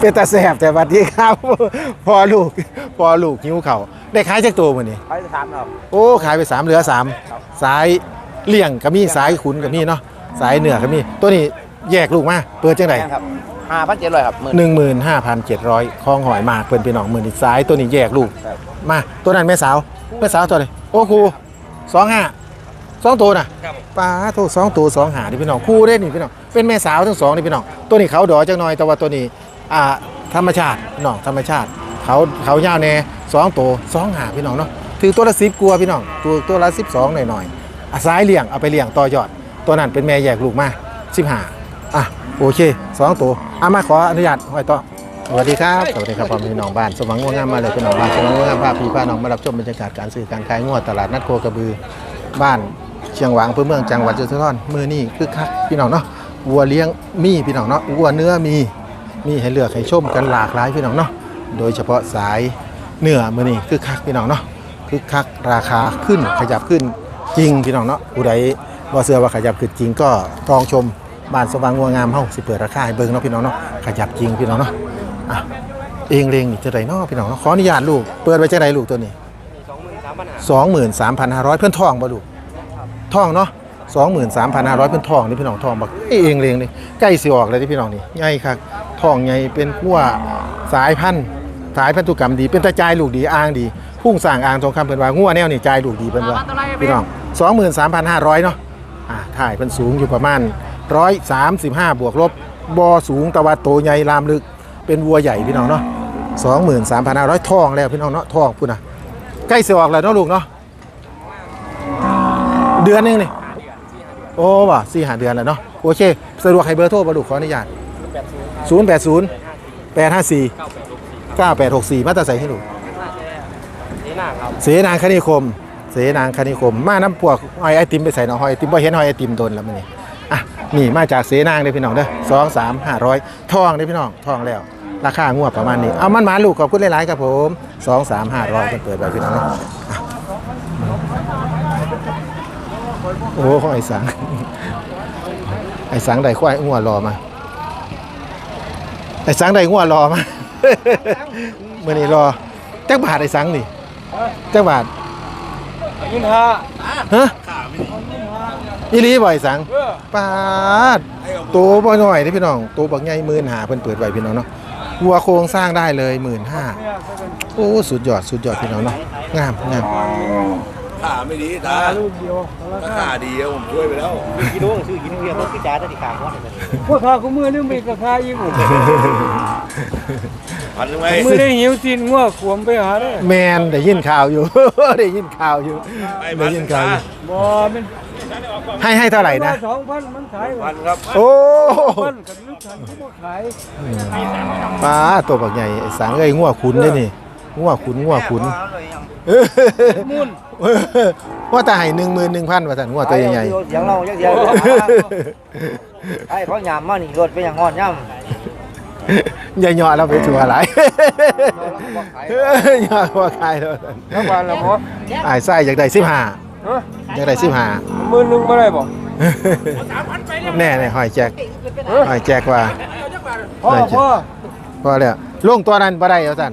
เป็นตาแสบแต่บัดนี้ครับ พอลูกพอลูกหิวเขาวได้ขายจากตัวมื้อนี้ไปถามครับ โอ้ขายไปสามเหลือสามสายเลี่ยงก็มีสายขุนก็มีเนาะสายเหนือก็มีตัวนี้แยกลูกมาเปิดจังไดครับห้าพันเจ็ดร้อยครับหมื่นหนึ่งหมื่นห้าพันเจ็ดร้อยคลองหอยหมากเพิ่นพี่น้องหมื่นอีกสายตัวนี้แยกลูกครับมาตัวนั้นแม่สาวแม่สาวตัวเลยโอ้ครูสองห้า สองตัวน่ะครับป้าโทษสองตัวสองหาดิพี่น้องคู่ได้นี่พี่น้องเป็นแม่สาวทั้งสองนี่พี่น้องตัวนี้เขาดอจังหน่อยแต่ว่าตัวนี้อ่าธรรมชาติพี่น้องธรรมชาติเขาเขายาวแน่สองตัวสองหาพี่น้องเนาะถือตัวละสิบกลัวาพี่น้องตัวตัวละสิบสองหน่อยหน่อยๆอะซ้ายเลี้ยงเอาไปเลี้ยงต่อยอด ตัวนั้นเป็นแม่แยกลูกมาสิบห้าอะโอเคสองตัวอะมาขออนุญาตห้อยต่อสวัสดีครับสวัสดีครับพ่อแม่พี่น้องบ้านสว่างง่วงงามมาเลยพี่น้องบ้านสว่างง่วงงามพาพี่พาน้องมารับชมบรรยากาศการซื้อการขายงวดตลาดนัดโคกระบือบ้าน เชียงหวางอำเภอเมืองจังหวัดยโสธรมือนี่คือคักพี่น้องเนาะวัวเลี้ยงมีพี่น้องเนาะวัวเนื้อมีมีให้เลือกให้ชมกันหลากหลายพี่น้องเนาะโดยเฉพาะสายเนื้อมือนี่คือคักพี่น้องเนาะคือคักราคาขึ้นขยับขึ้นจริงพี่น้องเนาะผู้ใดบ่เชื่อว่าขยับขึ้นจริงก็ลองชมบ้านสว่างง่วงามเฮาสิเปิดราคาให้เบิ่งเนาะพี่น้องเนาะขยับจริงพี่น้องเนาะอะเองเลงจะได้เนอพี่น้องเนาะขออนุญาตลูกเปิดไว้จะได้ลูกตัวนี้สองหมื่นสามพันห้า23,500 เพื่อนทองบ่ลูก ทองเนาะ23,500เพื่อนทองนี่พี่น้องทองบักเอเองเลงนี่ใกล้สิออกเลยที่พี่น้องนี่ใหญ่คักทองใหญ่เป็นกัวสายพันธุ์สายพันธุกรรมดี เป็นตาจายลูกดีอ่างดีพุ่งสร้างอ่างทองคำเพิ่นว่างัวแนวนี่จายลูกดีเพิ่นว่าพี่น้อง23,500เนาะอ่าถ่ายเพิ่นสูงอยู่ประมาณ135บห้าบวกลบบอสูงตะวันโตใหญ่ลามลึก เป็นวัวใหญ่พี่น้องเนาะสองหมื่นสามพันห้าร้อยทองแล้วพี่น้องเนาะทองพูดนะใกล้เสีออกแล้วเนาะลูกเนาะ ดือนหนึงนี่โอ้ว่ะสี่หาเดือนแล้วเนาะโอเคสะดวกให้เบอร์โทรมาลูกขออนุญาตศูนย์แปดศูนย์แปดห้าสี่เก้าแปดหกสี่มาตราใส่ให้ลูกนี่หน้าครับเสนางคณิคม เสนางคณิคม มาน้ำพวกหอยไอติมไปใส่หน่อหอยไอติมบ่เห็นหอยไอติมโดนแล้วมันนี่อะนี่มาจากเสนางเลยพี่น้องเด้อสองสามห้าร้อยทองเลยพี่น้องทองแล้ว ราคางวดประมาณนี้ เอามันมาลูกขอบคุณหลายๆครับผมสองสามห้าร้อยเปิดไว้พี่น้องเนาะอะ โอ้ของไอ้สัง ไอ้สังได้ควายงัวรอมา ไอ้สังได้งัวรอมาเมื่อนี้รอจักบาทไอ้สังนี่จักบาทยินฮะฮะอีหลีบ่ไอ้สังเออปาดโตบ่น้อยเด้อพี่น้องโตบักใหญ่หมื่นหาเพิ่นเปิดไว้พี่น้องเนาะวัวโครงสร้างได้เลยหมื่นห้าโอ้สุดยอดสุดยอดพี่น้องเนาะงามงาม ขาไม่ดีตาลูกเดียวถ้าขาดีอะผมช่วยไปแล้วกินลูกซื้อกินเรียกรถพี่จ๋าจะติขาหัวเลยพวกข้าก็มือนึงมีกระคาอีกหมดพันหนึ่งไหมมือได้หิวสินงัวขวมไปหาได้แมนได้ยินข่าวอยู่ได้ยินข่าวอยู่ไปได้พันหยินึ่นงข่าวอยู่บ่เป็นให้ให้เท่าไหร่นะสองพันมันขายพันครับโอ้พันกับลูกฉันที่บ่ขายปลาตัวบักใหญ่ไอ้สังเอ้ยงัวขุนเด้อนี่งัวขุนงัวขุนมุ่น ว่าแต่ให้หนึ่งหมื่นหนึ่งพันว่าสันงัวตัวใหญ่เสียงเราเยอะๆไอ้เขาหยามมานี่รถไปอย่างงอนย่ใหญ่เหยาะเราไปถั่วหลายเหยาะว่าขายแล้วำแล้ววันละหมอไอ้ไส้อยากได้สิบห้าเฮ้ยอยากได้สิบห้ามือนึงบ่ได้บ่แน่แน่หอยแจกหอยแจกว่าพ่อพ่อพอแล้วลุงตัวนั้นบ่ได้เอาสั่น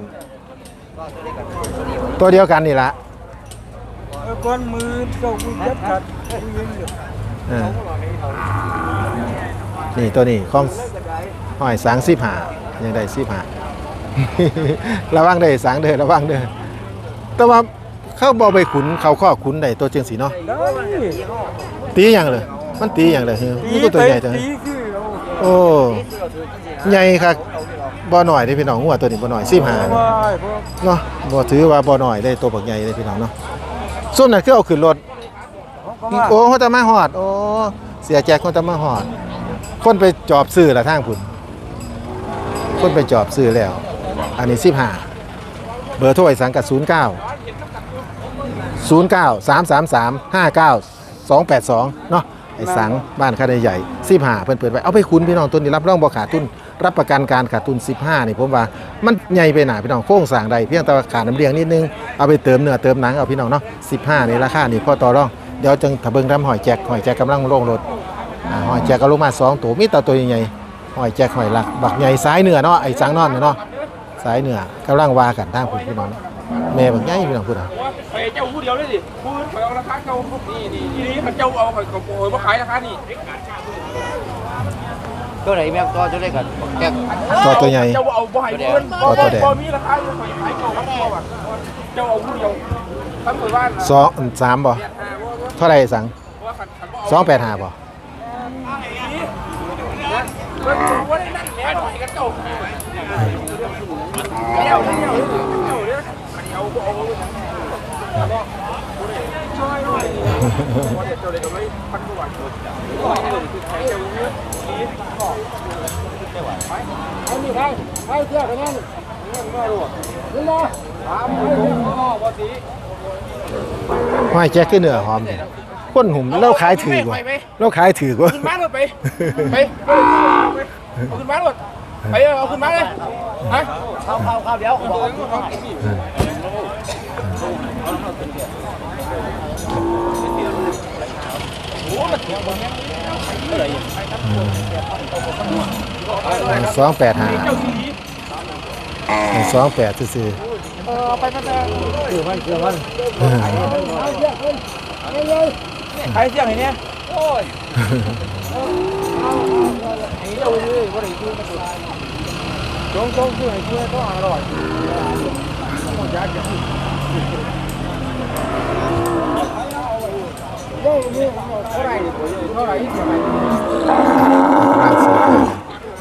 ตัวเดียวกันนี่ละเออ ก้อนมือเจ้ากูจับขัดกูยิงอยู่เออนี่ตัวนี้ของหอยสังสิบห้ายังได้สิบห้าระวังเด้อสังเด้อระวังเด้อแต่ว่าเข้าบ่ไปขุนเขาข้อขุนได้ตัวเจียงสีเนาะได้ตีอย่างเลย มันตีอย่างเลยเฮ้ยมันก็ตัวใหญ่จังตีคือเอาโอ้ใหญ่ครับบ่หน่อยได้พี่น้องหัวตัวนี้บ่หน่อยสิบห้าว่าไอ้พวกเนาะบ่ถือว่าบ่หน่อยได้ตัวบักใหญ่ได้พี่น้องเนาะ ส่วนนั้นคือเอาขึ้นรถเขาก็ว่าโอ้เขาจะมาหอด โอ้ เสียแจกคนจะมาหอด คนไปจอบซื้อละทางพุ่น คนไปจอบซื้อแล้ว อันนี้สิบห้าเบอร์โทรไอ้สังกัดศูนย์เก้าศูนย์เก้าสามสามสามห้าเก้าสองแปดสองเนาะไอ้สังบ้านค่าใหญ่สิบห้าเพิ่นเปิดไว้เอาไปคุณพี่น้องตัวนี้รับรองบ่ขาดทุน รับประกันการขาดทุน 15นี่ผมว่ามันใหญ่ไปหนาพี่น้องโค้งสร้างใดเพียงแต่ว่าขาดน้ำเลี้ยงนิดนึงเอาไปเติมเนื้อเติมหนังเอาพี่น้องเนาะ15นี่ราคานี่พอต่อรองเดี๋ยวจึงถ้าเบิงทำหอยแจกหอยแจกกำลังลงรถหอยแจกก็ลงมาสองตัวมีแต่ตัวใหญ่หอยแจกหอยหลักบักใหญ่สายเหนือเนาะไอ้สังนอนเนาะสายเหนือกำลังวากันทางพี่พี่น้องแม่บักใหญ่พี่น้องพูดอะไปเจ้าผู้เดียวเลยดิผู้อื่นไปเอาราคาเก่านี่นี่ทีนี้มันเจ้าเอาไปกับโอ้ยมาขายราคานี่ ตัวไหนแม่ตัวตัวได้กันแกตัวตัวใหญ่ เจ้าเอาบ่ให้เพื่อนตัวตัวแดงบ่มีราคาอยู่ขายขายเก่าครับพ่อว่ะเจ้าเอาผู้เดียวทั้งหมู่บ้านสองสามบ่เท่าไหร่สังว่าขันขันบ่สองแปดห้าบ่เพิ่นว่าได้นั่นแล้วหน่อยกันเจ้าเจ้าเจ้าเจ้าเจ้าเอาเอาช่วย หน่อยเจ้าเลยกำไรพันกว่าบาทคือใครเจ้าเนื้อหอยแจกขึ้นเหนือหอมเลยคนหุ่มแล้วขายถือกว่าแล้วขายถือกว่าขึ้นมาเลยไปไปเอาขึ้นมาเลยไปเอาขึ้นมาเลยฮะข้าวข้าวข้าวเดี๋ยว สองแปดห้าสองแปดซื่อคือมันคือมันๆเออใครเสียงไอ้เนี่ยโอ้ยจงจงคือให้ช่วยต้องอร่อยเท่าไหร่เท่าไหร่กำลังซื้อไป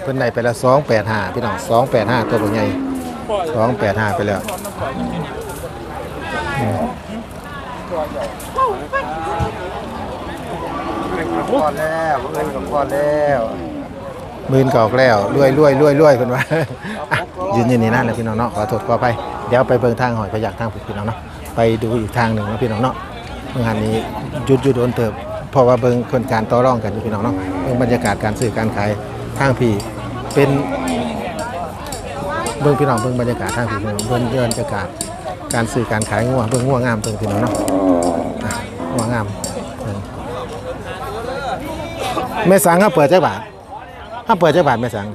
เพิ่นได้ไปละสองแปดห้าพี่น้องสองแปดห้าตัวเป็นไงสองแปดห้าไปแล้วอืมพอแล้วเงินกับพอแล้วหมื่นกอกแล้วรวยรวยรวยรวยเพิ่นว่าอะยืนอยู่นี่นั่นแหละพี่น้องเนาะขอโทษขออภัยเดี๋ยวไปเบิ่งทางหอยพยักทางพี่น้องเนาะไปดูอีกทางหนึ่งนะพี่น้องเนาะเมื่องานนี้หยุดหยุดโดนเติบเพราะว่าเบิ่งคนการต่อรองกันอยู่พี่น้องเนาะเบิ่งบรรยากาศการซื้อการขายทางพี่เป็นเบิ่งพี่น้องเบิ่งบรรยากาศทางพี่พี่น้องเบิ่งบรรยากาศการซื้อการขายงัวเบิ่งงัวงามเบิ่งพี่น้องเนาะอะงัวงามเบิ่งแม่สังเขาเปิดจักบาทถ้าเปิดจักบาทแม่สัง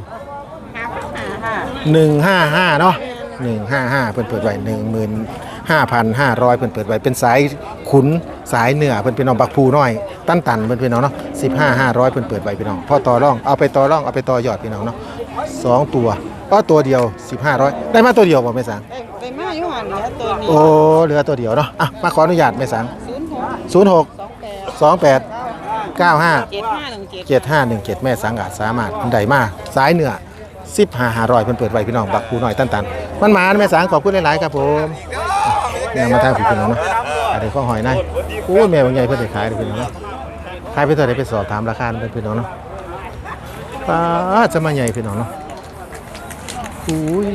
หนึ่งห้าห้าเนาะหนึ่งห้าห้าเพิ่นเปิดไว้หนึ่งหมื่นห้าพันห้าร้อยเพิ่นเปิดไว้เป็นสายขุน สายเหนือเพิ่นเป็นน้องบักภูน้อย ตั้นตันเพิ่นเป็นน้องเนาะสิบห้าห้าร้อยเพิ่นเปิดไว้พี่น้องพอต่อร่องเอาไปต่อร่องเอาไปต่อยอดพี่น้องเนาะสองตัวก็ตัวเดียวสิบห้าร้อยได้มาตัวเดียวบ่แม่สังไปมาอยู่หันเหลือตัวนี้โอ้เหลือตัวเดียวเนาะอะมาขออนุญาตแม่สังศูนย์หกศูนย์หกสองแปดสองแปดเก้าห้าเจ็ดห้าหนึ่งเจ็ดเจ็ดห้าหนึ่งเจ็ดแม่สังอาจสามารถได้มาสายเหนือสิบห้าห้าร้อยเพิ่นเปิดไว้พี่น้องบักภูน้อยตั้นตันมันหมานะแม่สังขอบคุณหลายๆครับผมเนี่ยมาทางผีพี่น้องเนาะ อะไรข้อหอยนั่นโอ้ยแม่บางใหญ่เพิ่นได้ขายเลยพี่น้องเนาะขายไปเท่าไหร่ไปสอบถามราคาเพิ่นพี่น้องเนาะป้าดจะมาใหญ่พี่น้องเนาะอุ้ย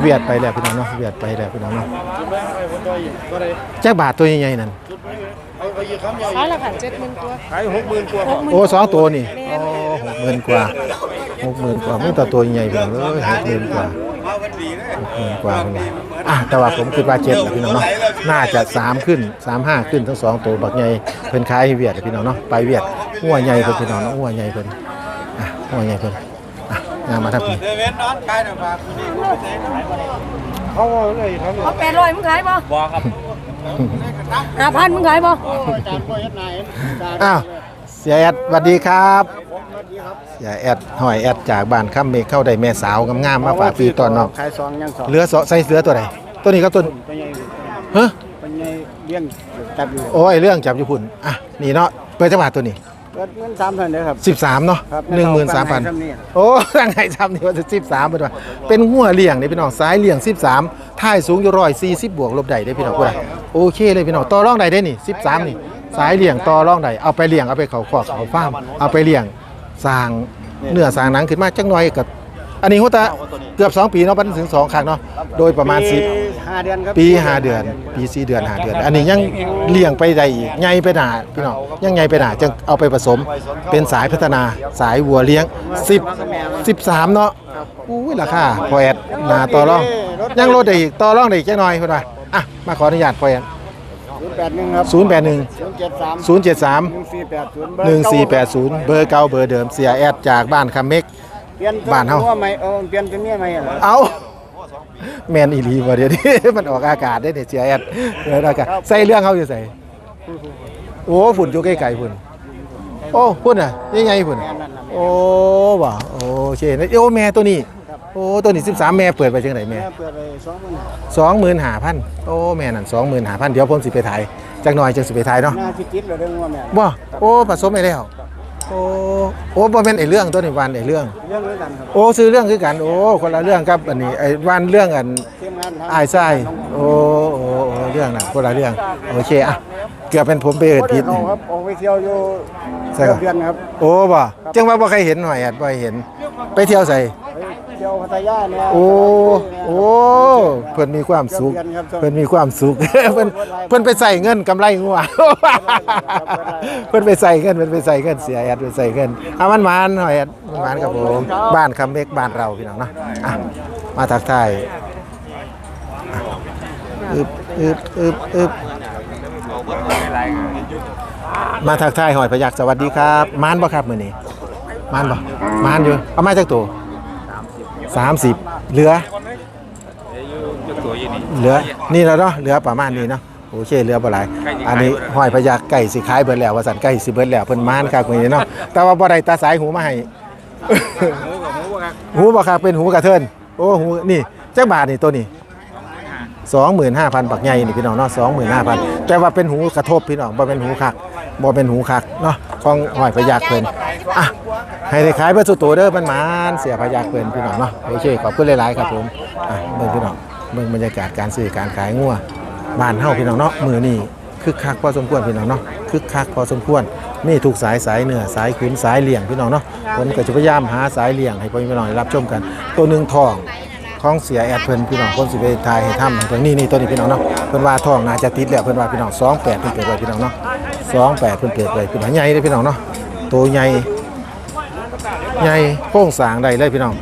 เวียดไปแล้วพี่น้องเนาะเวียดไปแล้วพี่น้องเนาะแจ็คบาทตัวใหญ่ๆนั่นขายละค่ะเจ็ดหมื่นตัวขายหกหมื่นกว่าหกหมื่นโอ้สองตัวนี่โอ้หกหมื่นกว่าหกหมื่นกว่าไม่ต่อตัวใหญ่พี่น้องเอ้ยหกหมื่นกว่าห กหมื่นกว่าพี่น้องอะแต่ว่าผมคิดว่าเจ็ดแหละพี่น้องเนาะน่าจะสามขึ้นสามห้าขึ้นทั้งสองตัวบักใหญ่เพิ่นขายให้เวียดพี่น้องเนาะไปเวียดหัวใหญ่เพิ่นพี่น้องเนาะหัวใหญ่เพิ่นอะหัวใหญ่เพิ่นอะงามมาทับพี่เขาก็เลยทำเอาแปดร้อยมึงขายบ่บ่ครับห้าพันมึงขายบ่อ้าวเสียแอดสวัสดีครับ เสียแอดหอยแอดจากบ้านข้ามเมฆเข้าได้แม่สาวงามๆมาฝากพี่ตอนน้องขายสองยังสองเหลือสอใส่เสือตัวไหนตัวนี้ก็ตัวไปยังฮะไปยังเลี้ยงจับอยู่โอ้ยเรื่องจับอยู่พุ่นอะนี่เนาะเปิดจังหวัดตัวนี้เกิดเงินสามพันเลยครับ13เนาะครับ13,000โอ้ตั้งไงซ้ำนี่ว่าจะ13เป็นว่าเป็นหัวเลี้ยงนี่พี่น้องซ้ายเลี้ยง13ท้ายสูงอยู่140บวกลบได้เด้พี่น้องพุ่นน่ะโอเคเลยพี่น้องต่อรองได้เด้นี่13นี่ซ้ายเลี้ยงต่อรองได้เอาไปเลี้ยงเอาไปเขาคอกเขาฟาร์มเอาไปเลี้ยง สร้างเนื้อสร้างหนังขึ้นมาจักหน่อยกับอันนี้หัวตาเกือบ 2 ปีเนาะมันถึง2ครั้งเนาะโดยประมาณ10ห้าเดือนครับปีห้าเดือน ปีสี่เดือนห้าเดือน อันนี้ยังเลี้ยงไปได้อีกใหญ่ไปหนาพี่น้องยังใหญ่ไปหนาจึงเอาไปผสมเป็นสายพัฒนาสายวัวเลี้ยง 10 13 เนาะอุ้ยราคาพอแอดหนาต่อรองยังลดได้อีกต่อรองได้อีกจักหน่อยเพิ่นว่าอะมาขออนุญาตพอแอดศู นย์แปดหนึ่งครับศูนย์แปดหนึ่งศูนย์เจ็ดสามศูนย์เจ็ดสามหนึ่งสี่แปดศูนย์หนึ่งสี่แปดศูนย์เบอร์เก่าเบอร์เดิมเสียแอดจากบ้านคำเม็ก เปลี่ยนบ้านเฮาว่าไม่เออเปลี่ยนเป็นเมียใหม่เหรอเอาแมนอีหลีบ่เดี๋ยวนี้ มันออกอากาศได้เนี่ยเสียแอดเอออากาศใส่เรื่องเขาอยู่ใส่โอ้ฝุ่นอยู่ใกล้ๆฝุ่นโอ้ฝุ่นอะยังไงฝุ่นโอ้บ่โอเคนะโอ้แม่ตัวนี้ โอ้ตัวนี้13แม่เปิดไปจังไดแม่แม่เปิดไปสองหมื่นสองหมื่นห้าพันโอ้แม่นั่นสองหมื่นห้าพันเดี๋ยวผมสิไปถ่ายจักหน่อยจังสิไปถ่ายเนาะหน้าจิตจิตเลยเรื่องว่าแม่บ่โอ้ผสมไปแล้วโอ้โอ้บ่แม่นไอ้เรื่องตัวนี้วันไอ้เรื่อง เรื่องด้วยกันครับโอ้ซื้อเรื่องคือกันโอ้คนละเรื่องครับอันนี้ไอ้วันเรื่องอันทีมงานทางอายไส้โอ้โอ้โอ้เรื่องน่ะคนละเรื่องโอเคอะเกือบเป็นผมไปเอิดบ่ได้ผิดเข้าครับออกไปเที่ยวอยู่ใช่ครับเดือนครับโอ้บ่จังว่าบ่ใครเห็นหน่อยอะบ่เห็น ไปเที่ยวใส่ไป เที่ยวพัทยาเนี่ยโอ้ โอ้ เพิ่นมีความสุขเดือนครับเพิ่นมีความสุข เพิ่นเพิ่นไปใส่เงินกำไรงัวเพิ่นไปใส่เงินเพิ่นไปใส่เงินเสียแอดไปใส่เงินเอามันมานหน่อยแอดมันมานกับผม บ้านคำเมกบ้านเราพี่น้องเนาะอะมาทักทายอะอึบอึบอึบอึบมาทักทายหอยพยักสวัสดีครับ มานบ่ครับมื้อนี้มานบ่มานอยู่ เอามาจากตัว 30 เหลือ เหลือนี่แล้วเนาะเหลือประมาณนี้เนาะโอเคเหลือบ่หลายอันนี้ห้อยพยักไก่สิขายเบิดแล้วว่าสันไก่สิเบิดแล้วเพิ่นมานคักมื้อนี้เนาะแต่ว่าบ่ได้ตาสายหูมาให้หูบ่ครับเป็นหูกระเทินโอ้หูนี่จักบาทนี่ตัวนี้25,000ปักใหญ่นี่พี่น้องเนาะ25,000แต่ว่าเป็นหูกระทบพี่น้องบ่เป็นหูคักบ่เป็นหูคักเนาะ ของหอยพยักเพิ่นอะให้ได้ขายเบิดสุดโตเด้อมันมานเสียพยักเพิ่นพี่น้องเนาะโอเคขอบคุณหลายๆครับผมอะเบิ่งพี่น้องเบิ่งบรรยากาศการซื้อการขายงัวบ้านเฮาพี่น้องเนาะมือนี่คึกคักพอสมควรพี่น้องเนาะคึกคักพอสมควรมีทุกสายสายเหนือสายขุนสายเหลี่ยงพี่น้องเนาะผมก็จะพยายามหาสายเหลี่ยงให้พี่น้องได้รับชมกัน ตัวหนึ่งทองของเสียแอดเพิ่นพี่น้องคนสิไปทายให้ทำตรงนี้นี่ตัวนี้พี่น้องเนาะเพิ่นว่าทองน่าจะติดแล้วเพิ่นว่าพี่น้อง28เพิ่นเปิดไว้พี่น้องเนาะ 28เพิ่นเปิดไว้พี่น้องใหญ่เลยพี่น้องเนาะตัวใหญ่ใหญ่โค้งสางได้เลยพี่น้อง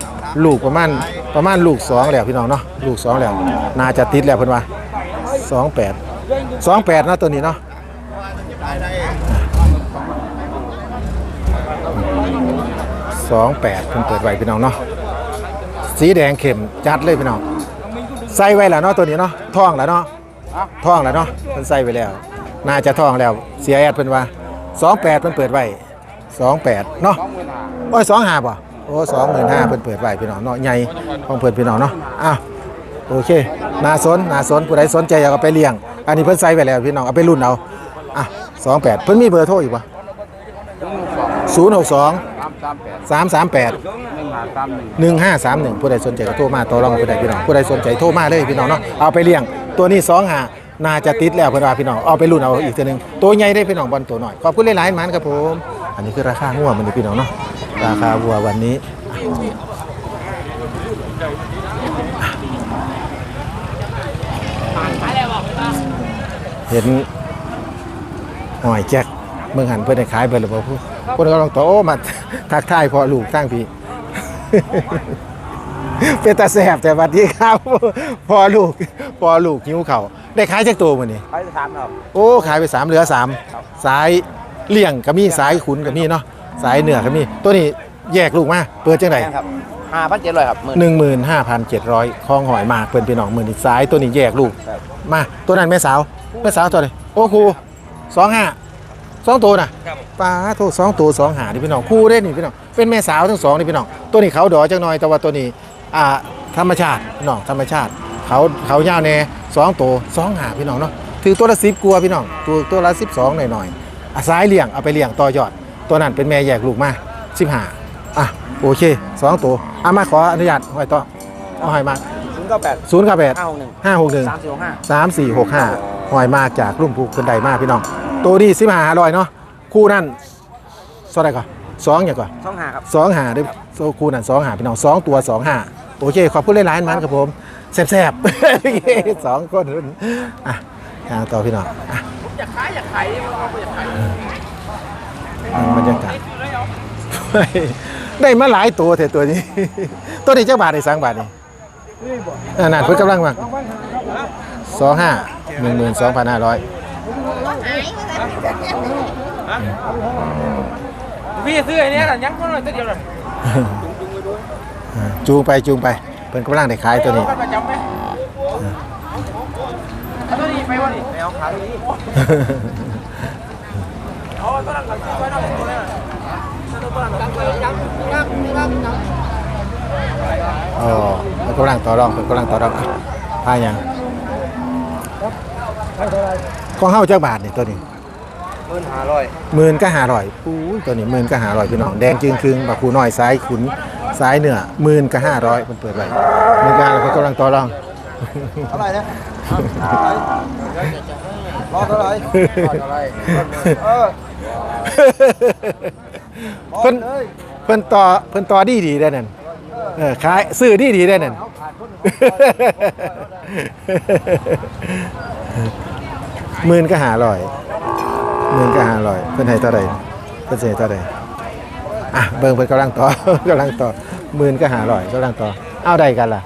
ลูกประมาณประมาณลูกสองแล้วพี่น้องเนาะลูกสองแล้วน่าจะติดแล้วเพิ่นว่าสองแปดสองแปดนะตัวนี้เนาะสองแปดเพิ่นเปิดไว้พี่น้องเนาะสีแดงเข้มจัดเลยพี่น้องใส่ไว้แล้วเนาะตัวนี้เนาะท่องแล้วเนาะท่องแล้วเนาะเพิ่นใส่ไว้แล้ว น่าจะท่องแล้วเสียแอดเพิ่นว่าสองแปดเพิ่นเปิดไว้สองแปดเนาะโอ้ยสองหาป่ะโอ้สองหมื่นห้าเพิ่นเปิดไว้พี่น้องเนาะใหญ่ของเพิ่นพี่น้องเนาะอ้าวโอเคนาสนนาสนผู้ใดสนใจอยากเอาไปเลี้ยง อันนี้เพิ่นใส่ไว้แล้วพี่น้องเอาไปรุ่นเอาอะสองแปดเพิ่นมีเบอร์โทรอีกป่ะศูนย์หกสองสามสามแปดหนึ่งห้าสามหนึ่งผู้ใดสนใจก็โทรมาต่อรองผู้ใดพี่น้องผู้ใดสนใจโทรมาเลยพี่น้องเนาะเอาไปเลี้ยงตัวนี้สองหา น่าจะติดแล้วเพิ่นว่าพี่น้องเอาไปรุ่นเอาอีกตัวหนึ่งตัวใหญ่ได้พี่น้องบอลตัวหน่อยขอบคุณหลายๆมันครับผม อันนี้คือราคางัวมันนี่พี่น้องเนาะราคาวัววันนี้เห็นหอยแจ็คเมืองหันเพื่อนขายไปหรือเปล่าผู้คนก็ลองต่อโอ้มาทักทายพอลูกตั้งพี่เป็นตาแสบแต่บัดนี้ครับพอลูกพอลูกหิ้วเขา ได้ขายจากตัวมันนี่ไปถามครับ โอ้ขายไปสามเหลือสามสายเลี่ยงก็มีสายขุนก็มีเนาะสายเหนือก็มีตัวนี้แยกลูกมาเปิดจังไดครับห้าพันเจ็ดร้อยครับหมื่นหนึ่งหมื่นห้าพันเจ็ดร้อยคลองหอยหมากเปินพี่น้องหมื่นอีกสายตัวนี้แยกลูก ครับ มาตัวนั้นแม่สาวแม่สาวตัวนี้โอ้ครูสองห้าสองตัวน่ะปลาโทษสองตัวสองหานี่พี่น้องคู่ได้นี่พี่น้องเป็นแม่สาวทั้งสองนี่พี่น้องตัวนี้เขาดอจังหน่อยแต่ว่าตัวนี้อ่าธรรมชาติพี่น้องธรรมชาติ เขาเขายาวแน่สองตัวสองหาพี่น้องเนาะถือตัวละสิบกลัวาพี่น้องตัวตัวละสิบสองหน่อยหน่อยๆอะสายเลี้ยงเอาไปเลี้ยงต่อยอด ตัวนั้นเป็นแม่แยกลูกมาสิบห้าอะโอเคสองตัวอะมาขออนุญาตหอยต่อเอาหอยมาศูนย์เก้าแปดศูนย์กับแปดห้าหกหนึ่งห้าหกหนึ่งสามสี่หกห้าสามสี่หกห้าหอยมาจากรุ่มภูคนใดมาพี่น้อง ตัวนี้สิบห้าอร่อยเนาะคู่นั่นสองอะไรก่อนสองอย่างก่อนช่องห้าครับสองหาด้วยโซคู่นั่นสองหาพี่น้องสองตัวสองหาโอเคขอบคุณหลายๆมันครับผม แซ่บๆ สองคนอะอะต่อพี่น้องอะอยากขายอยากขายเราอยากขายบรรยากาศได้มาหลายตัวแต่ตัวนี้ ตัวนี้จักบาทได้สังบาทนี่อ่านั่นเพิ่นกำลังมาสองห้าหนึ่งหมื่นสองพันห้าร้อยพี่ซื้อไอ้เนี้ยน่ะยังคนละตัวเดียวเลยอ่าจูงไปจูงไปเพิ่นกำลังได้ขายตัวนี้ประจำไหมเอาตัวนี้ไปวะนี่ไปเอาขาตัวนั้นกับตัวนั้นตัวนั้นตัวนั้นตั้งเลยยังยังยังยังอ๋อเพิ่นกำลังต่อรองเพิ่นกำลังต่อรองพายังของเฮาจักบาทนี่ตัวนี้เพิ่นหาร้อยหมื่นก็หาร่อยอู้ตัวนี้หมื่นก็หาร่อยพี่น้อง แดงจึงครึงบักคูน้อยซ้ายขุน ซ้ายเหนือหมื่นก็ห้าร้อยมันเปิดไว้มีการแล้วเพิ่นกำลังต่อรองเท่าไหร่นะรอเท่าไหร่รอเท่าไหร่เออเพิ่นเพิ่นต่อเพิ่นต่อดีดีได้นั่นเออขายซื้อดีดีได้นั่นหมื่นก็หาร่อยหมื่นก็หาร่อยเพิ่นให้เท่าไหร่เพิ่นสิให้เท่าไหร่ อะเบิ่งเพิ่นกำลังต่อกำลังต่อหมื่นก็หาร่อยกำลังต่อเอาได้กันล่ะ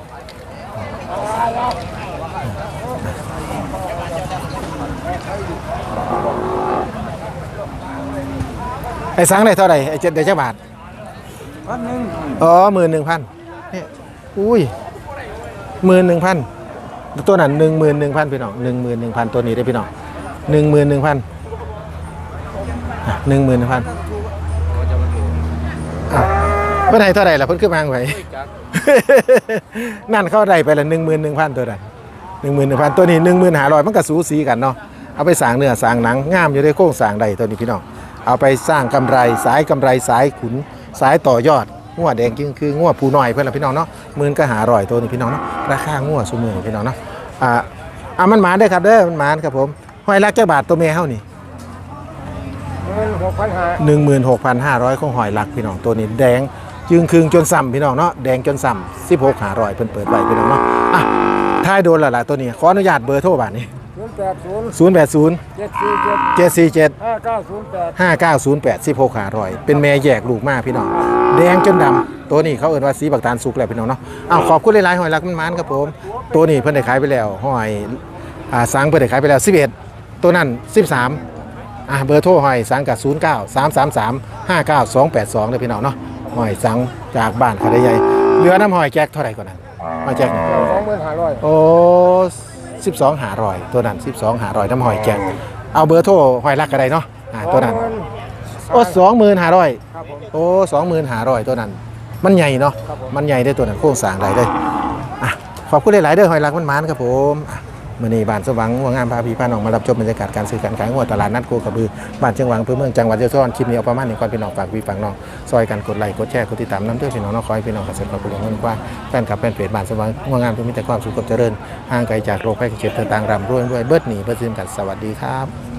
ไอ้สังได้เท่าไหร่ไอ้เจ็ดได้เจ้าบาทพันหนึ่งอ๋อหมื่นหนึ่งพันเนี่ยอุ้ยหมื่นหนึ่งพันตัวนั้นหนึ่งหมื่นหนึ่งพันพี่น้องหนึ่งหมื่นหนึ่งพันตัวนี้ได้พี่น้องหนึ่งหมื่นหนึ่งพันหนึ่งหมื่นหนึ่งพัน เมื่อไหร่เท่าไหร่ล่ะเพิ่นขึ้นมาไว้นั่นเข้าได้ไปละหนึ่งหมื่นหนึ่งพันตัวนั้นหนึ่งหมื่นหนึ่งพันตัวนี้หนึ่งหมื่นหาร้อยมันก็สูสีกันเนาะเอาไปสร้างเนื้อสร้างหนังงามอยู่ในโครงสร้างใดตัวนี้พี่น้องเอาไปสร้างกำไรสายกำไรสายขุนสายต่อยอดงัวแดงจึงคืองัวผูน้อยเพื่อนละพี่น้องเนาะหมื่นก็หาร้อยตัวนี้พี่น้องเนาะราคางัวสูมือพี่น้องเนาะอ่าอ่ามันหมานได้อครับเด้อมันหมานครับผมห้อยลักเจ้าบาทตัวเมียเฮานี่เงินหกพันห้าหนึ่งหมื่นหกพันห้าร้อยของหอยลักพี่น้องตัวนี้แดง จึงคืงจนซ้ำพี่น้องเนาะแดงจนซ้ำสิบหกหาร้อยเพิ่นเปิดไว้พี่น้องเนาะอะท้ายโดนและล่ะตัวนี้ขออนุญาตเบอร์โทรบาทนี้ศูนย์แปดศูนย์ศูนย์แปดศูนย์เจ็ดสี่เจ็ดเจ็ดสี่เจ็ดห้าเก้าศูนย์แปดห้าเก้าศูนย์แปดสิบหกหาร้อยเป็นแม่แยกลูกมากพี่น้องแดงจนดำตัวนี้เขาเอ่นว่าสีบักตาลสุกแล้วพี่น้องเนาะอ้าวขอบคุณหลายๆหอยลักมันมันครับผมตัวนี้เพิ่นได้ขายไปแล้วหอยอ่าสังเพิ่นได้ขายไปแล้วสิบเอ็ดตัวนั้นสิบสามอ่าเบอร์โทรหอยสังกับศูนย์เก้าสามสามสามห้าเก้าสองแปดสองเลยพี่น้องเนาะ หอยสังจากบ้านเขาได้ใหญ่เรือน้ำหอยแจ็คเท่าไหร่ก่อนนั้นหอยแจ็คสองหมื่นห้าร้อยโอ้สิบสองหารอยตัวนั้นสิบสองหารอยน้ำหอยแจ็คเอาเบอร์โทรหอยลักก็ได้เนาะอ่าตัวนั้นโอ้สองหมื่นห้าร้อยครับผมโอ้สองหมื่นห้าร้อยตัวนั้น มันใหญ่เนาะครับผมมันใหญ่ได้ตัวนั้นโค้งสร้างได้เลยอะขอบคุณหลายๆเด้อหอยรักมันมานครับผมอะ มื่อนี้บ้านสว่างงัวงามพาพี่พาน้องมารับชมบรรยากาศการซื้อการขายงัวตลาดนัดกูกระบือบ้านเชียงหวังอำเภอเมืองจังหวัดยะโสธรคลิปนี้เอาประมาณนี้ก่อนพี่น้องฝากพี่ฝากน้องซอยกันกดไลค์กดแชร์กดติดตามน้ำเด้อพี่น้องน้องคอยพี่น้องเกษตรกรผู้เลี้ยงเงินกว้างแฟนคลับแฟนเพจบ้านสว่างงัวงามเพื่อมีแต่ความสุขความเจริญห่างไกลจากโรคภัยเจ็บต่างๆรำรวยรวยเบิดหนีเบิดซิมกันสวัสดีครับ